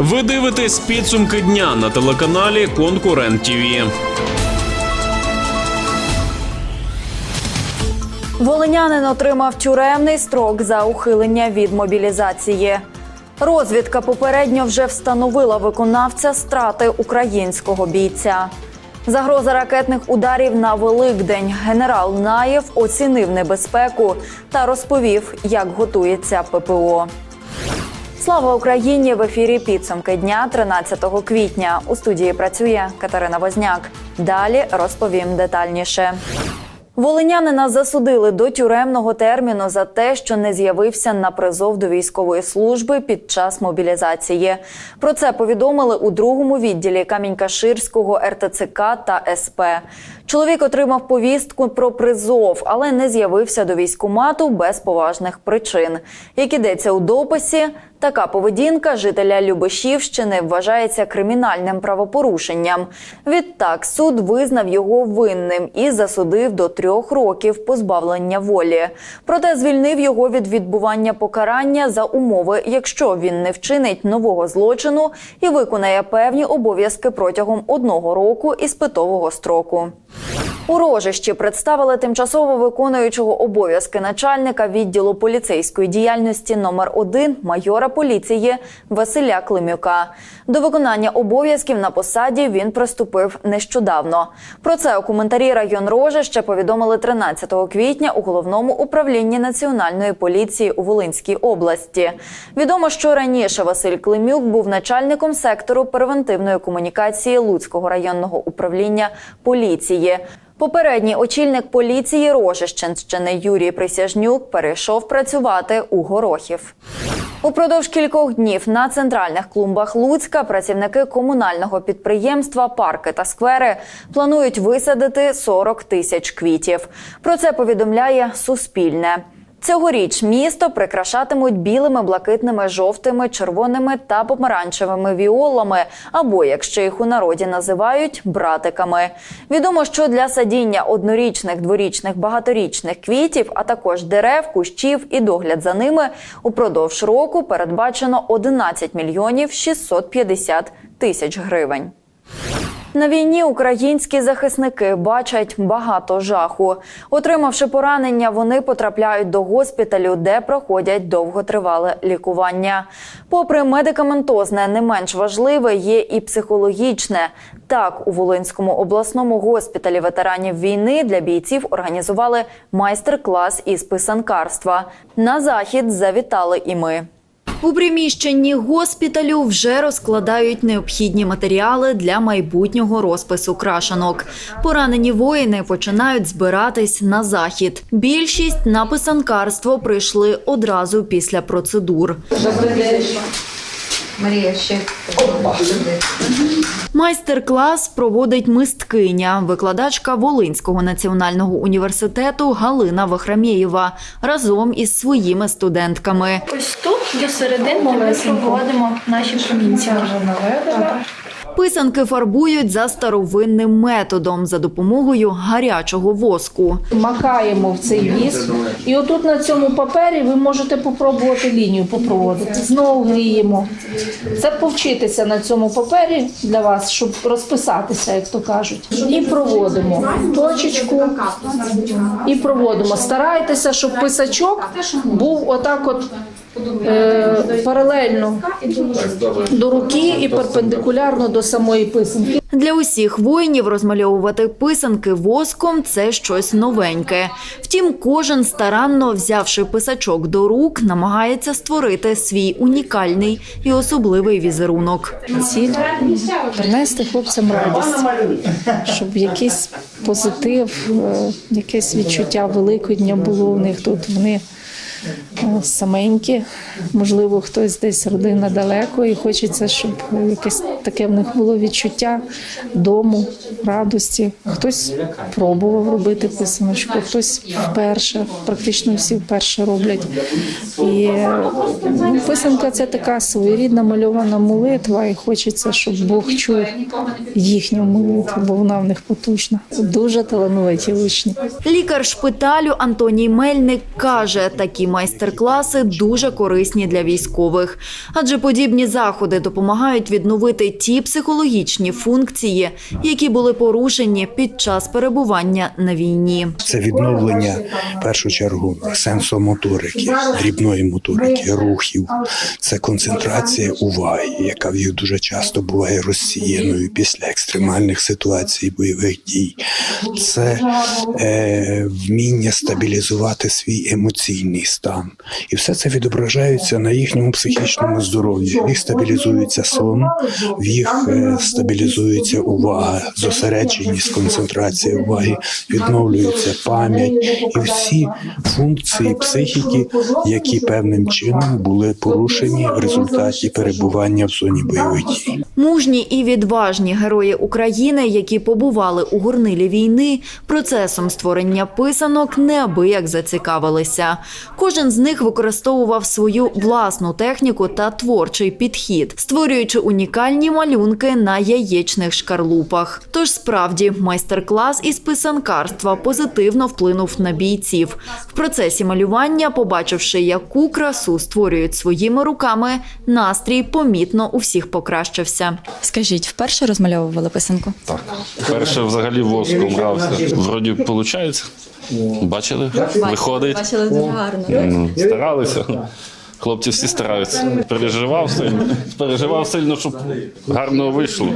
Ви дивитесь підсумки дня на телеканалі Конкурент ТІВІ. Волинянин отримав тюремний строк за ухилення від мобілізації. Розвідка попередньо вже встановила виконавця страти українського бійця. Загроза ракетних ударів на Великдень. Генерал Наєв оцінив небезпеку та розповів, як готується ППО. Слава Україні! В ефірі підсумки дня 13 квітня. У студії працює Катерина Возняк. Далі розповім детальніше. Волинянина засудили до тюремного терміну за те, що не з'явився на призов до військової служби під час мобілізації. Про це повідомили у другому відділі Камінь-Каширського РТЦК та СП. Чоловік отримав повістку про призов, але не з'явився до військкомату без поважних причин. Як ідеться у дописі, така поведінка жителя Любешівщини вважається кримінальним правопорушенням. Відтак суд визнав його винним і засудив до трьох років позбавлення волі. Проте звільнив його від відбування покарання за умови, якщо він не вчинить нового злочину і виконає певні обов'язки протягом одного року іспитового строку. У Рожищі представили тимчасово виконуючого обов'язки начальника відділу поліцейської діяльності номер 1 майора поліції Василя Климюка. До виконання обов'язків на посаді він приступив нещодавно. Про це у коментарі район Рожища повідомили 13 квітня у головному управлінні національної поліції у Волинській області. Відомо, що раніше Василь Климюк був начальником сектору превентивної комунікації Луцького районного управління поліції. Попередній очільник поліції Рожищенщини Юрій Присяжнюк перейшов працювати у Горохів. Упродовж кількох днів на центральних клумбах Луцька працівники комунального підприємства Парки та сквери планують висадити 40 тисяч квітів. Про це повідомляє Суспільне. Цьогоріч місто прикрашатимуть білими, блакитними, жовтими, червоними та помаранчевими віолами, або якщо їх у народі називають братиками. Відомо, що для садіння однорічних, дворічних, багаторічних квітів, а також дерев, кущів і догляд за ними упродовж року передбачено 11 мільйонів 650 тисяч гривень. На війні українські захисники бачать багато жаху. Отримавши поранення, вони потрапляють до госпіталю, де проходять довготривале лікування. Попри медикаментозне, не менш важливе є і психологічне. Так, у Волинському обласному госпіталі ветеранів війни для бійців організували майстер-клас із писанкарства. На захід завітали і ми. У приміщенні госпіталю вже розкладають необхідні матеріали для майбутнього розпису крашанок. Поранені воїни починають збиратись на захід. Більшість на писанкарство прийшли одразу після процедур. Марія ще Майстер-клас проводить мисткиня, викладачка Волинського національного університету Галина Вахрамєєва разом із своїми студентками. Ось тут до середини ми проводимо наші промінці. Писанки фарбують за старовинним методом за допомогою гарячого воску. макаємо в цей віск. І отут на цьому папері ви можете попробувати лінію попроводити. Знову гріємо. Це повчитися на цьому папері для вас, щоб розписатися, як то кажуть. І проводимо точечку і проводимо. Старайтеся, щоб писачок був отак от. Е, Паралельно до руки і перпендикулярно до самої писанки. Для усіх воїнів розмальовувати писанки воском це щось новеньке. Втім, кожен старанно взявши писачок до рук, намагається створити свій унікальний і особливий візерунок. Ціль принести хлопцям радість, щоб якийсь позитив, е, якесь відчуття Великодня було у них тут. Вони саменькі, можливо, хтось десь родина далеко, і хочеться, щоб якесь таке в них було відчуття дому, радості. Хтось пробував робити писаночку, хтось вперше, практично всі вперше роблять. І ну, писанка це така своєрідна мальована молитва, і хочеться, щоб Бог чув їхню молитву, бо вона в них потужна. Дуже талановиті учні. Лікар шпиталю Антоній Мельник каже, такі майстер-класи дуже корисні для військових, адже подібні заходи допомагають відновити ті психологічні функції, які були порушені під час перебування на війні. Це відновлення в першу чергу сенсомоторики, дрібної моторики, рухів. Це концентрація уваги, яка в дуже часто буває розсіяною після екстремальних ситуацій, бойових дій. Це е, вміння стабілізувати свій емоційний стан. І все це відображається на їхньому психічному здоров'ї. В їх стабілізується сон, в їх е, стабілізується увага, зосередженість, концентрація уваги, відновлюється пам'ять і всі функції психіки, які певним чином були порушені в результаті перебування в зоні бойових дій. Мужні і відважні герої України, які побували у горнилі війни, процесом створення писанок неабияк зацікавилися. Кожен з них використовував свою власну техніку та творчий підхід, створюючи унікальні малюнки на яєчних шкарлупах. Тож справді майстер-клас із писанкарства позитивно вплинув на бійців. В процесі малювання, побачивши, яку красу створюють своїми руками, настрій помітно у всіх покращився. Скажіть, вперше розмальовували писанку? Так. Перше взагалі воском грався. Вроді виходить. Бачили? Виходить. Бачили дуже гарно. Ну, Старалися. Хлопці всі стараються. Переживав сильно, переживав сильно, щоб гарно вийшло.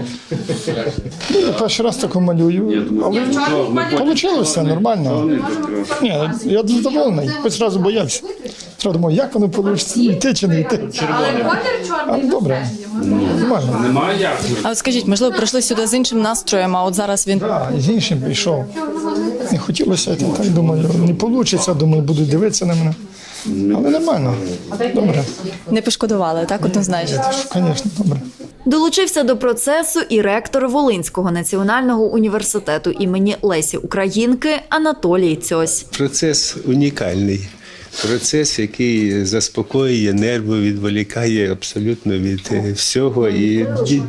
Я перший раз таку малюю, але вийшло нормально. Ні, я задоволений, хоч разу боявся. Треба думав, як воно вийде, йти чи не йти. Але добре, нормально. Немає як. А от скажіть, можливо, прийшли сюди з іншим настроєм, а от зараз він і з іншим прийшов. Не хотілося, я так думаю, не вийде, думаю, будуть дивитися на мене. Але нормально, добре, не пошкодували, так однозначно. звісно, добре. Долучився до процесу і ректор Волинського національного університету імені Лесі Українки Анатолій Цьось. Процес унікальний. Процес, який заспокоює нерви, відволікає абсолютно від е, всього. І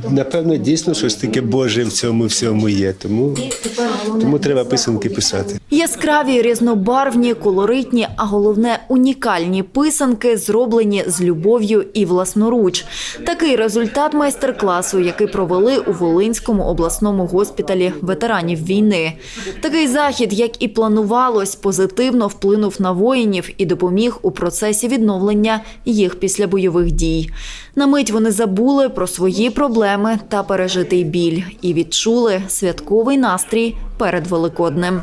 напевно дійсно щось таке Боже в цьому всьому є. Тому, тому треба писанки писати. Яскраві, різнобарвні, колоритні, а головне унікальні писанки, зроблені з любов'ю і власноруч. Такий результат майстер-класу, який провели у Волинському обласному госпіталі ветеранів війни. Такий захід, як і планувалось, позитивно вплинув на воїнів і допоміг у процесі відновлення їх після бойових дій. На мить вони забули про свої проблеми та пережитий біль і відчули святковий настрій перед Великоднем.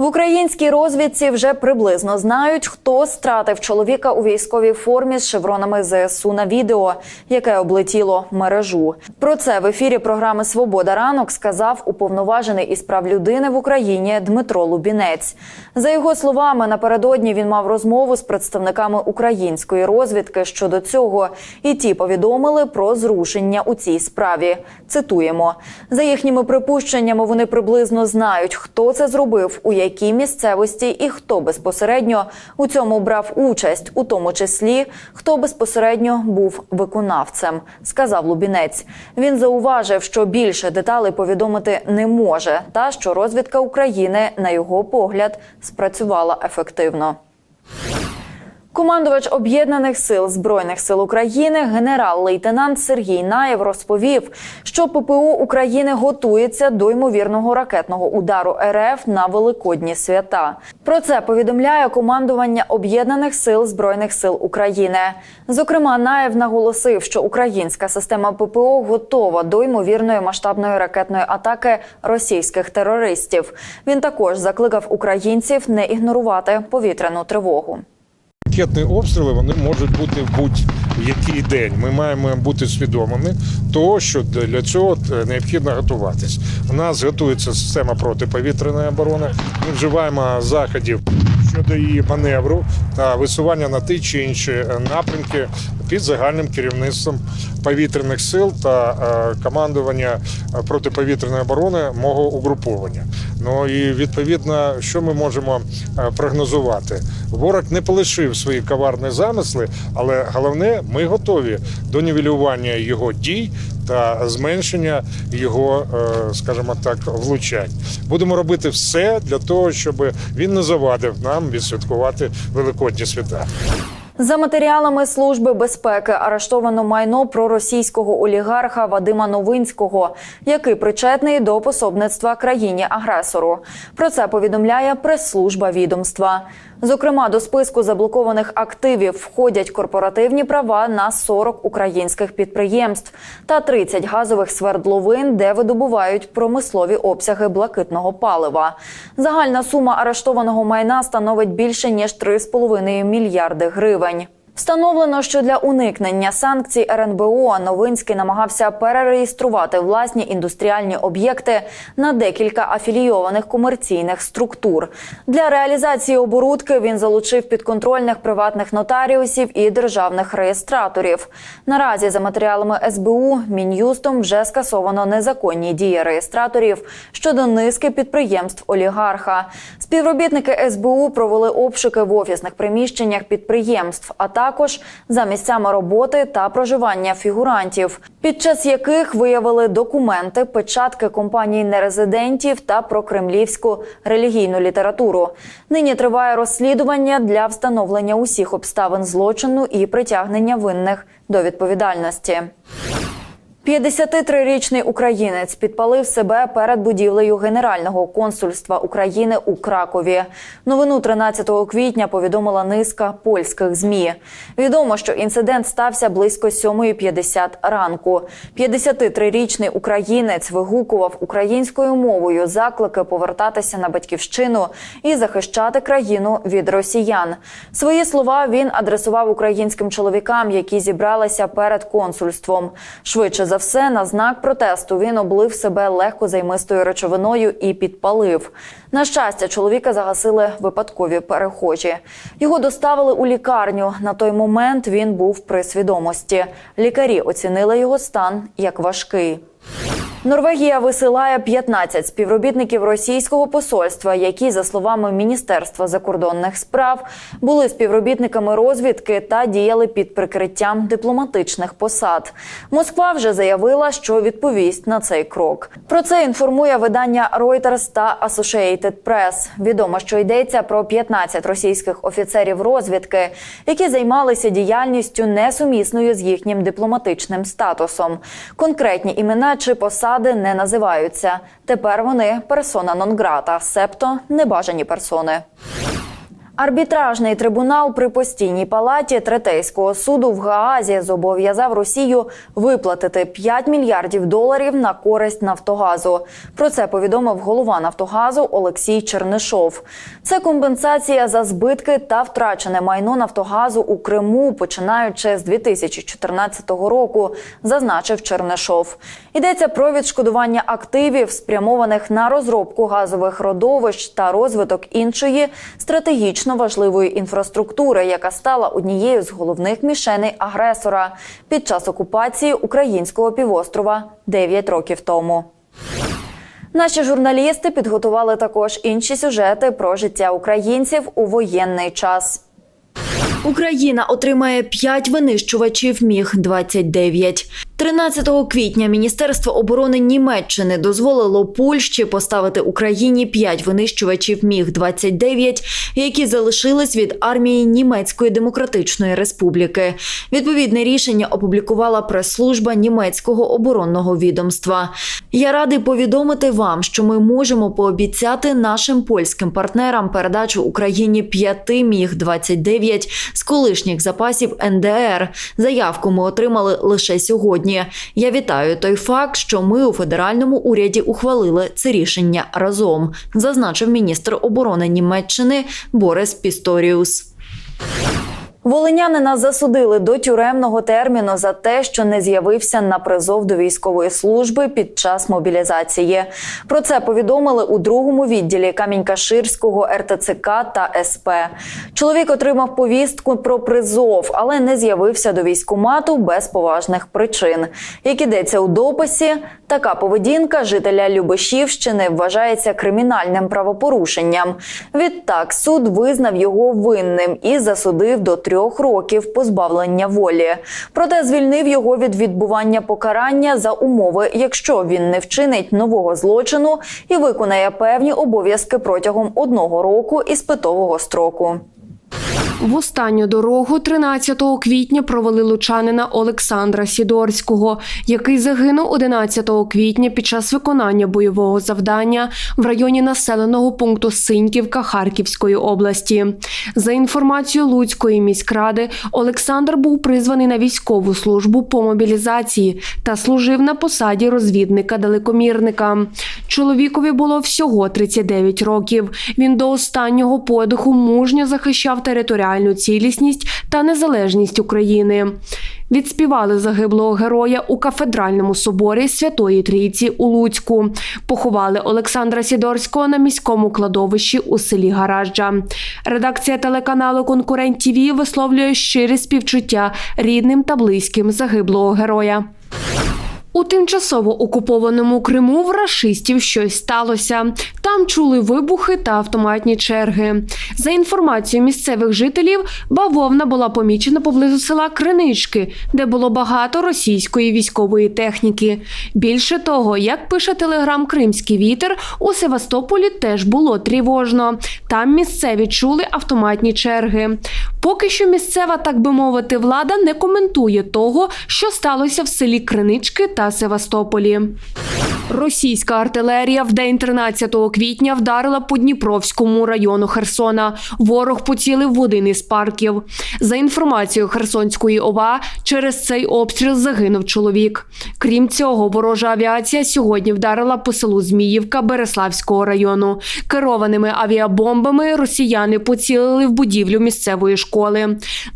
В українській розвідці вже приблизно знають, хто стратив чоловіка у військовій формі з шевронами ЗСУ на відео, яке облетіло мережу. Про це в ефірі програми Свобода ранок сказав уповноважений із прав людини в Україні Дмитро Лубінець. За його словами, напередодні він мав розмову з представниками української розвідки щодо цього, і ті повідомили про зрушення у цій справі. Цитуємо за їхніми припущеннями. Вони приблизно знають, хто це зробив, у якій місцевості і хто безпосередньо у цьому брав участь, у тому числі хто безпосередньо був виконавцем, сказав Лубінець. Він зауважив, що більше деталей повідомити не може, та що розвідка України, на його погляд, спрацювала ефективно. Командувач об'єднаних сил збройних сил України генерал-лейтенант Сергій Наєв розповів, що ППУ України готується до ймовірного ракетного удару РФ на великодні свята. Про це повідомляє командування об'єднаних сил збройних сил України. Зокрема, Наєв наголосив, що українська система ППО готова до ймовірної масштабної ракетної атаки російських терористів. Він також закликав українців не ігнорувати повітряну тривогу. Ракетні обстріли вони можуть бути в будь-який день. Ми маємо бути свідомими того, що для цього е, необхідно готуватись. У нас готується система протиповітряної оборони. Ми вживаємо заходів щодо її маневру та висування на ті чи інші напрямки під загальним керівництвом повітряних сил та е, командування е, протиповітряної оборони мого угруповання. Ну і відповідно, що ми можемо е, прогнозувати? Ворог не полишив свої коварні замисли, але головне, ми готові до нівелювання його дій та зменшення його, скажімо так, влучань. Будемо робити все для того, щоб він не завадив нам відсвяткувати великодні свята. За матеріалами Служби безпеки арештовано майно проросійського олігарха Вадима Новинського, який причетний до пособництва країні-агресору. Про це повідомляє прес-служба відомства. Зокрема, до списку заблокованих активів входять корпоративні права на 40 українських підприємств та 30 газових свердловин, де видобувають промислові обсяги блакитного палива. Загальна сума арештованого майна становить більше ніж 3,5 мільярди гривень. Встановлено, що для уникнення санкцій РНБО Новинський намагався перереєструвати власні індустріальні об'єкти на декілька афілійованих комерційних структур. Для реалізації оборудки він залучив підконтрольних приватних нотаріусів і державних реєстраторів. Наразі, за матеріалами СБУ, мін'юстом вже скасовано незаконні дії реєстраторів щодо низки підприємств олігарха. Співробітники СБУ провели обшуки в офісних приміщеннях підприємств, а також за місцями роботи та проживання фігурантів, під час яких виявили документи, печатки компаній нерезидентів та про кремлівську релігійну літературу. Нині триває розслідування для встановлення усіх обставин злочину і притягнення винних до відповідальності. 53-річний українець підпалив себе перед будівлею Генерального консульства України у Кракові. Новину 13 квітня повідомила низка польських змі. Відомо, що інцидент стався близько 7.50 ранку. 53-річний українець вигукував українською мовою заклики повертатися на батьківщину і захищати країну від росіян. Свої слова він адресував українським чоловікам, які зібралися перед консульством. Швидше за все, на знак протесту він облив себе легкозаймистою речовиною і підпалив. На щастя, чоловіка загасили випадкові перехожі. Його доставили у лікарню. На той момент він був при свідомості. Лікарі оцінили його стан як важкий. Норвегія висилає 15 співробітників російського посольства, які, за словами Міністерства закордонних справ, були співробітниками розвідки та діяли під прикриттям дипломатичних посад. Москва вже заявила, що відповість на цей крок. Про це інформує видання Reuters та Associated Press. Відомо, що йдеться про 15 російських офіцерів розвідки, які займалися діяльністю несумісною з їхнім дипломатичним статусом. Конкретні імена чи посади не називаються. Тепер вони персона нон-грата, себто небажані персони. Арбітражний трибунал при постійній палаті третейського суду в Гаазі зобов'язав Росію виплатити 5 мільярдів доларів на користь Нафтогазу. Про це повідомив голова Нафтогазу Олексій Чернишов. Це компенсація за збитки та втрачене майно Нафтогазу у Криму, починаючи з 2014 року, зазначив Чернишов. Йдеться про відшкодування активів, спрямованих на розробку газових родовищ та розвиток іншої стратегічно важливої інфраструктури, яка стала однією з головних мішеней агресора під час окупації українського півострова 9 років тому. Наші журналісти підготували також інші сюжети про життя українців у воєнний час. Україна отримає 5 винищувачів Міг 29 13 квітня Міністерство оборони Німеччини дозволило Польщі поставити Україні 5 винищувачів Міг 29 які залишились від армії Німецької Демократичної Республіки. Відповідне рішення опублікувала прес-служба німецького оборонного відомства. Я радий повідомити вам, що ми можемо пообіцяти нашим польським партнерам передачу Україні 5 міг 29 з колишніх запасів НДР. Заявку ми отримали лише сьогодні. Я вітаю той факт, що ми у федеральному уряді ухвалили це рішення разом, зазначив міністр оборони Німеччини Борис Пісторіус. Волинянина засудили до тюремного терміну за те, що не з'явився на призов до військової служби під час мобілізації. Про це повідомили у другому відділі Камінь-Каширського РТЦК та СП. Чоловік отримав повістку про призов, але не з'явився до військкомату без поважних причин. Як ідеться у дописі, така поведінка жителя Любешівщини вважається кримінальним правопорушенням. Відтак суд визнав його винним і засудив до трьох років позбавлення волі. Проте звільнив його від відбування покарання за умови, якщо він не вчинить нового злочину і виконає певні обов'язки протягом одного року іспитового строку. В останню дорогу 13 квітня провели лучанина Олександра Сідорського, який загинув 11 квітня під час виконання бойового завдання в районі населеного пункту Синьківка Харківської області. За інформацією Луцької міськради, Олександр був призваний на військову службу по мобілізації та служив на посаді розвідника-далекомірника. Чоловікові було всього 39 років. Він до останнього подиху мужньо захищав територіальну цілісність та незалежність України. Відспівали загиблого героя у кафедральному соборі Святої Трійці у Луцьку. Поховали Олександра Сідорського на міському кладовищі у селі Гаражджа. Редакція телеканалу Конкурент ТІВІ висловлює щирі співчуття рідним та близьким загиблого героя. У тимчасово окупованому Криму в рашистів щось сталося. Там чули вибухи та автоматні черги. За інформацією місцевих жителів, бавовна була помічена поблизу села Кринички, де було багато російської військової техніки. Більше того, як пише телеграм Кримський вітер, у Севастополі теж було тривожно. Там місцеві чули автоматні черги. Поки що місцева, так би мовити, влада не коментує того, що сталося в селі Кринички та Севастополі. Російська артилерія в день 13 квітня вдарила по Дніпровському району Херсона. Ворог поцілив в один із парків. За інформацією Херсонської ОВА, через цей обстріл загинув чоловік. Крім цього, ворожа авіація сьогодні вдарила по селу Зміївка Береславського району. Керованими авіабомбами росіяни поцілили в будівлю місцевої школи.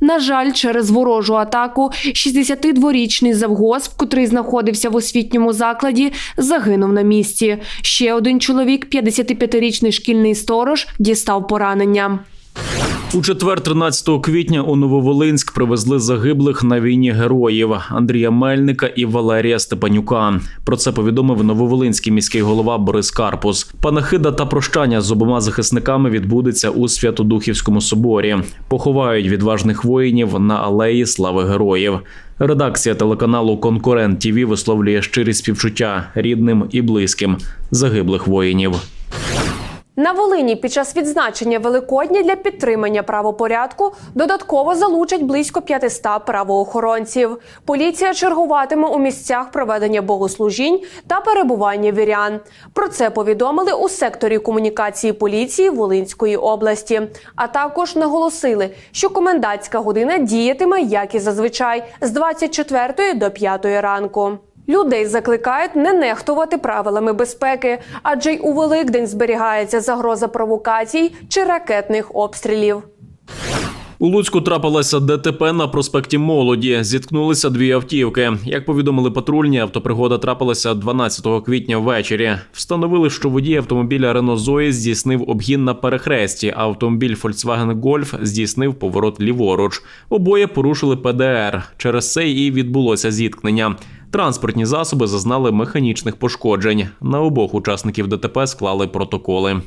На жаль, через ворожу атаку 62-річний завгосп, котрий знаходився в освітньому закладі, загинув на місці. Ще один чоловік, 55-річний шкільний сторож, дістав поранення. У четвер, 13 квітня, у Нововолинськ привезли загиблих на війні героїв Андрія Мельника і Валерія Степанюка. Про це повідомив Нововолинський міський голова Борис Карпус. Панахида та прощання з обома захисниками відбудеться у Святодухівському соборі. Поховають відважних воїнів на алеї Слави Героїв. Редакція телеканалу Конкурент ТІВІ висловлює щирі співчуття рідним і близьким загиблих воїнів. На Волині під час відзначення Великодня для підтримання правопорядку додатково залучать близько 500 правоохоронців. Поліція чергуватиме у місцях проведення богослужінь та перебування вірян. Про це повідомили у секторі комунікації поліції Волинської області. А також наголосили, що комендантська година діятиме як і зазвичай з 24 до 5 ранку. Людей закликають не нехтувати правилами безпеки, адже й у Великдень зберігається загроза провокацій чи ракетних обстрілів. У Луцьку трапилося ДТП на проспекті Молоді. Зіткнулися дві автівки. Як повідомили патрульні, автопригода трапилася 12 квітня ввечері. Встановили, що водій автомобіля Рено Зої здійснив обгін на перехресті. а Автомобіль Volkswagen Golf здійснив поворот ліворуч. Обоє порушили ПДР. Через це і відбулося зіткнення. Транспортні засоби зазнали механічних пошкоджень. На обох учасників ДТП склали протоколи.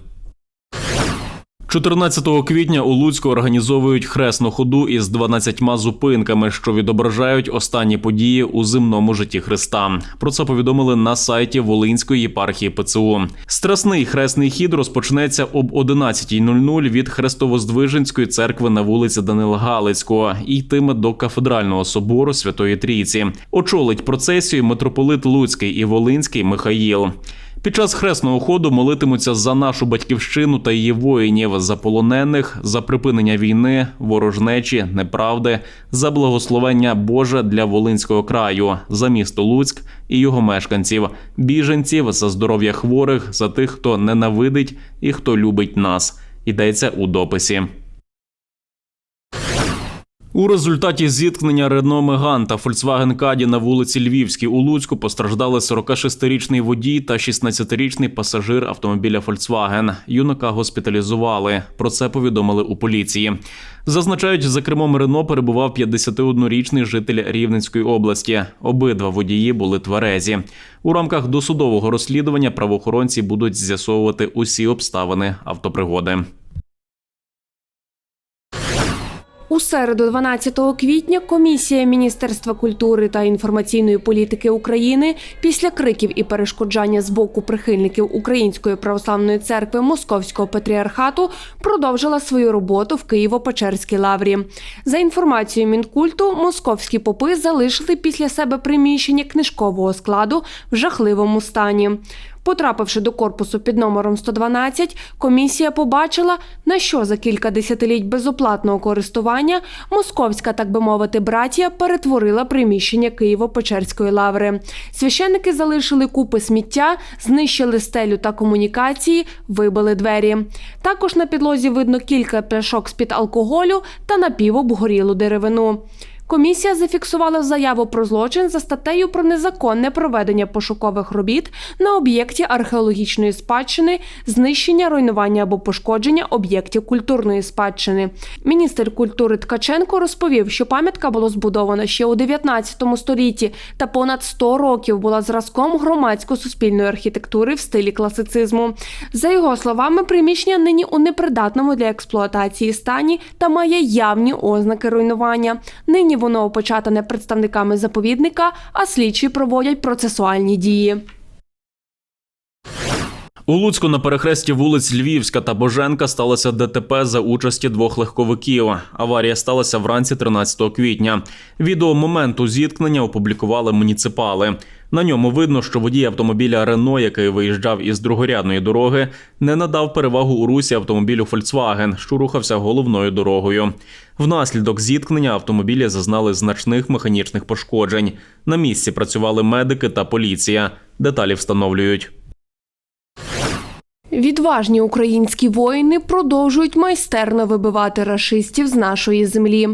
14 квітня у Луцьку організовують хресну ходу із 12 зупинками, що відображають останні події у земному житті Христа. Про це повідомили на сайті Волинської єпархії ПЦУ. Страсний хресний хід розпочнеться об 11.00 від Хрестовоздвиженської церкви на вулиці Данила Галицького і йтиме до кафедрального собору Святої Трійці. Очолить процесію митрополит Луцький і Волинський Михаїл. Під час хресного ходу молитимуться за нашу батьківщину та її воїнів, за полонених, за припинення війни, ворожнечі, неправди, за благословення Боже для Волинського краю, за місто Луцьк і його мешканців, біженців, за здоров'я хворих, за тих, хто ненавидить і хто любить нас. Йдеться у дописі. У результаті зіткнення Рено Меган та Фольксваген Каді на вулиці Львівській у Луцьку постраждали 46-річний водій та 16-річний пасажир автомобіля Фольксваген. Юнака госпіталізували. Про це повідомили у поліції. Зазначають, за кермом Рено перебував 51-річний житель Рівненської області. Обидва водії були тверезі. У рамках досудового розслідування правоохоронці будуть з'ясовувати усі обставини автопригоди. У середу, 12 квітня, комісія Міністерства культури та інформаційної політики України після криків і перешкоджання з боку прихильників Української православної церкви Московського патріархату продовжила свою роботу в Києво-Печерській лаврі. За інформацією Мінкульту, московські попи залишили після себе приміщення книжкового складу в жахливому стані. Потрапивши до корпусу під номером 112, комісія побачила, на що за кілька десятиліть безоплатного користування московська, так би мовити, братія перетворила приміщення Києво-Печерської лаври. Священники залишили купи сміття, знищили стелю та комунікації, вибили двері. Також на підлозі видно кілька пляшок з-під алкоголю та напівобгорілу деревину. Комісія зафіксувала заяву про злочин за статтею про незаконне проведення пошукових робіт на об'єкті археологічної спадщини, знищення, руйнування або пошкодження об'єктів культурної спадщини. Міністр культури Ткаченко розповів, що пам'ятка була збудована ще у 19 столітті та понад 100 років була зразком громадсько-суспільної архітектури в стилі класицизму. За його словами, приміщення нині у непридатному для експлуатації стані та має явні ознаки руйнування. Нині воно опечатане представниками заповідника, а слідчі проводять процесуальні дії. У Луцьку на перехресті вулиць Львівська та Боженка сталося ДТП за участі двох легковиків. Аварія сталася вранці 13 квітня. Відео моменту зіткнення опублікували муніципали. На ньому видно, що водій автомобіля Рено, який виїжджав із другорядної дороги, не надав перевагу у русі автомобілю Фольксваген, що рухався головною дорогою. Внаслідок зіткнення автомобілі зазнали значних механічних пошкоджень. На місці працювали медики та поліція. Деталі встановлюють. Відважні українські воїни продовжують майстерно вибивати рашистів з нашої землі.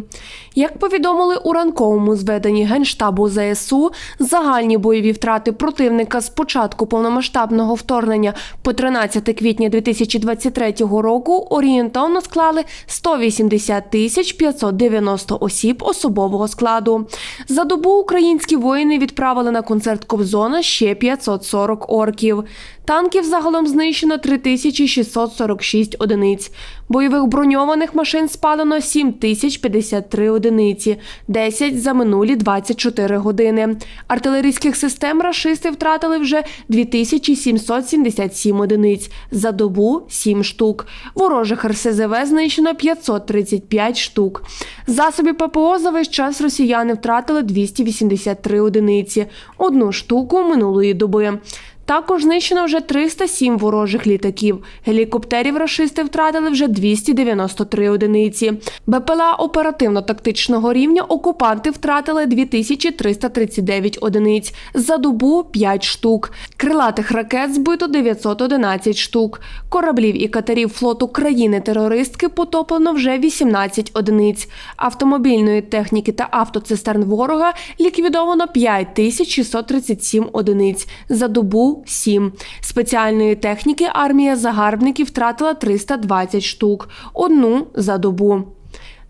Як повідомили у ранковому зведенні Генштабу ЗСУ, загальні бойові втрати противника з початку повномасштабного вторгнення по 13 квітня 2023 року орієнтовно склали 180 тисяч 590 осіб особового складу. За добу українські воїни відправили на концерт Кобзона ще 540 орків. Танків загалом знищено 3646 одиниць. Бойових броньованих машин спалено 7053 одиниці, 10 за минулі 24 години. Артилерійських систем рашисти втратили вже 2777 одиниць, за добу 7 штук. Ворожих РСЗВ знищено 535 штук. Засобів ППО за весь час росіяни втратили 283 одиниці, одну штуку минулої доби. Також знищено вже 307 ворожих літаків. Гелікоптерів рашисти втратили вже 293 одиниці. БПЛА оперативно-тактичного рівня окупанти втратили 2339 одиниць. За добу 5 штук. Крилатих ракет збито 911 штук. Кораблів і катерів флоту країни-терористки потоплено вже 18 одиниць. Автомобільної техніки та автоцистерн ворога ліквідовано 5637 одиниць. За добу 7. Спеціальної техніки армія загарбників втратила 320 штук. Одну за добу.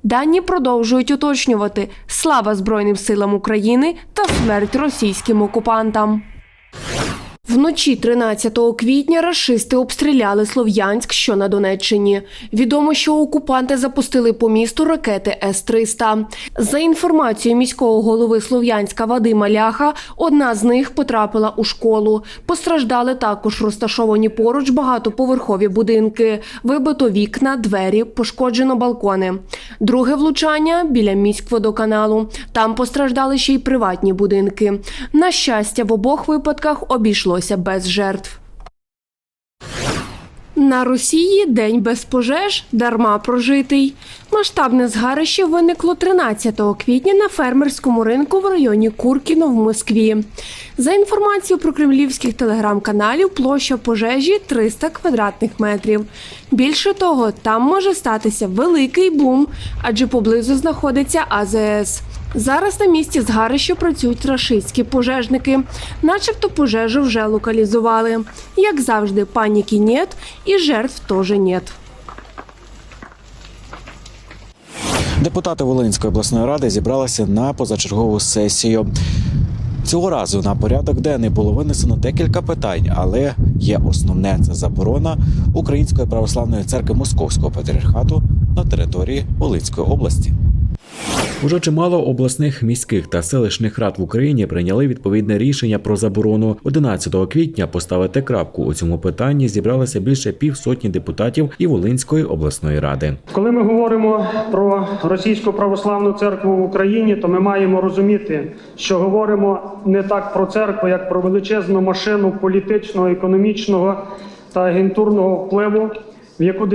Дані продовжують уточнювати слава Збройним силам України та смерть російським окупантам. Вночі 13 квітня рашисти обстріляли Слов'янськ, що на Донеччині. Відомо, що окупанти запустили по місту ракети С-300. За інформацією міського голови Слов'янська Вадима Ляха, одна з них потрапила у школу. Постраждали також розташовані поруч багатоповерхові будинки, вибито вікна, двері, пошкоджено балкони. Друге влучання біля міськводоканалу. Там постраждали ще й приватні будинки. На щастя, в обох випадках обійшлося без жертв. На Росії день без пожеж дарма прожитий. Масштабне згарище виникло 13 квітня на фермерському ринку в районі Куркіно в Москві. За інформацією про кремлівських телеграм-каналів, площа пожежі 300 квадратних метрів. Більше того, там може статися великий бум, адже поблизу знаходиться АЗС. Зараз на місці згарища працюють рашистські пожежники, начебто пожежу вже локалізували. Як завжди, паніки нет і жертв теж нет. Депутати Волинської обласної ради зібралися на позачергову сесію. Цього разу на порядок денний було винесено декілька питань, але є основне це заборона Української православної церкви Московського патріархату на території Волинської області. Уже чимало обласних міських та селищних рад в Україні прийняли відповідне рішення про заборону 11 квітня поставити крапку у цьому питанні. Зібралося більше півсотні депутатів і Волинської обласної ради. Коли ми говоримо про російську православну церкву в Україні, то ми маємо розуміти, що говоримо не так про церкву, як про величезну машину політичного, економічного та агентурного впливу, в яку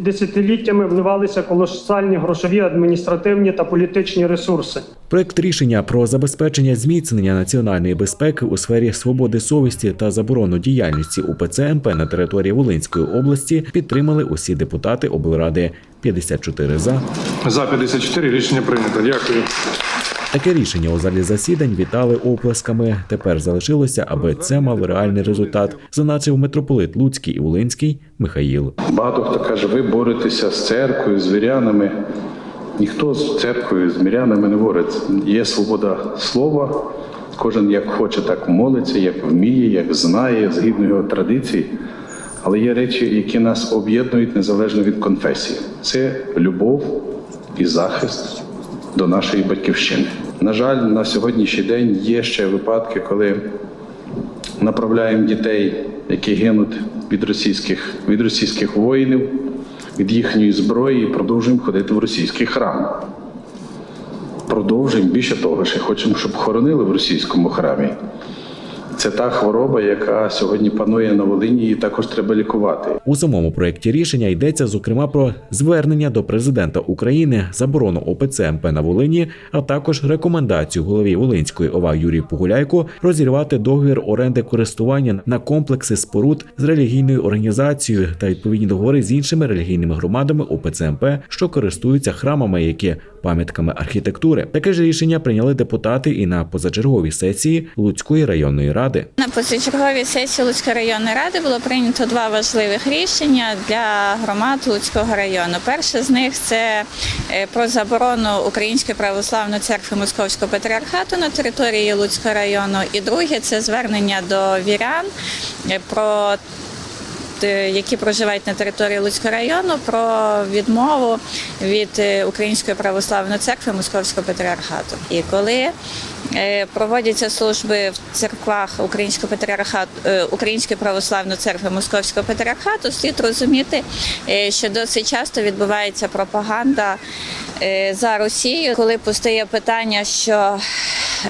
десятиліттями вливалися колосальні грошові, адміністративні та політичні ресурси. Проект рішення про забезпечення зміцнення національної безпеки у сфері свободи совісті та заборону діяльності УПЦ МП на території Волинської області підтримали усі депутати облради. 54 за. За 54 рішення прийнято. Дякую. Таке рішення у залі засідань вітали оплесками. Тепер залишилося, аби це мало реальний результат, зазначив митрополит Луцький і Волинський Михаїл. Багато хто каже, ви боретеся з церквою, з вірянами. Ніхто з церквою, з мірянами не бореться. Є свобода слова. Кожен як хоче, так молиться, як вміє, як знає, згідно його традицій. Але є речі, які нас об'єднують незалежно від конфесії. Це любов і захист до нашої батьківщини. На жаль, на сьогоднішній день є ще випадки, коли направляємо дітей, які гинуть від російських, від російських воїнів, від їхньої зброї, і продовжуємо ходити в російський храм. Продовжуємо більше того, ще хочемо, щоб хоронили в російському храмі. Це та хвороба, яка сьогодні панує на Волині, і також треба лікувати. У самому проєкті рішення йдеться зокрема про звернення до президента України, заборону ОПЦ МП на Волині, а також рекомендацію голові Волинської ОВА Юрію Погуляйку розірвати договір оренди користування на комплекси споруд з релігійною організацією та відповідні договори з іншими релігійними громадами ОПЦ МП, що користуються храмами, які пам'ятками архітектури. Таке ж рішення прийняли депутати і на позачерговій сесії Луцької районної ради. На позачерговій сесії Луцької районної ради було прийнято два важливих рішення для громад Луцького району. Перше з них це е, про заборону Української православної церкви Московського патріархату на території Луцького району. І друге це звернення до вірян е, про які проживають на території Луцького району про відмову від е, Української православної церкви Московського патріархату. І коли е, проводяться служби в церквах Українського патріархату е, Української православної церкви Московського патріархату, слід розуміти, е, що досить часто відбувається пропаганда е, за Росію, коли постає питання, що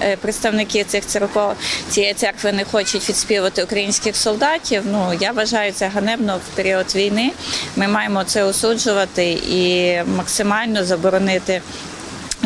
е, представники цих церков цієї церкви не хочуть відспівати українських солдатів. Ну я вважаю це ганебно в період війни. Ми маємо це осуджувати і максимально заборонити.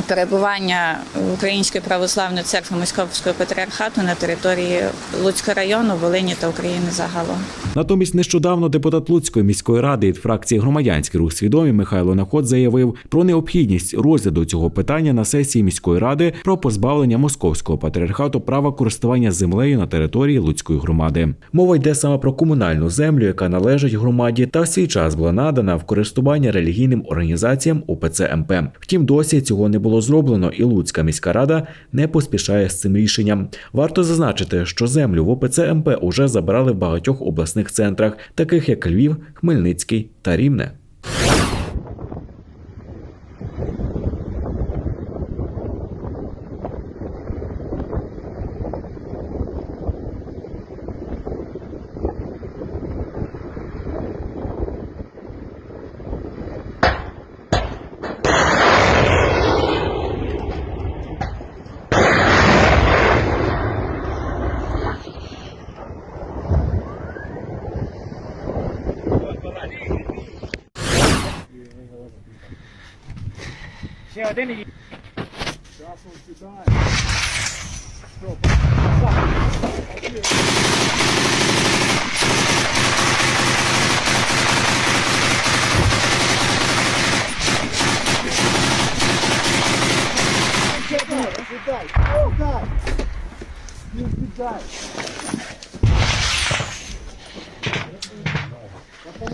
Перебування Української православної церкви Московського патріархату на території Луцького району, Волині та України загалом. Натомість нещодавно депутат Луцької міської ради від фракції Громадянський рух свідомі Михайло Наход заявив про необхідність розгляду цього питання на сесії міської ради про позбавлення московського патріархату права користування землею на території Луцької громади. Мова йде саме про комунальну землю, яка належить громаді, та в свій час була надана в користування релігійним організаціям УПЦ МП. Втім, досі цього не було зроблено, і Луцька міська рада не поспішає з цим рішенням. Варто зазначити, що землю в ОПЦ МП уже забрали в багатьох обласних центрах, таких як Львів, Хмельницький та Рівне. Senhor Denis. Graças à cidade. Cidade. Oh, God. You cidade.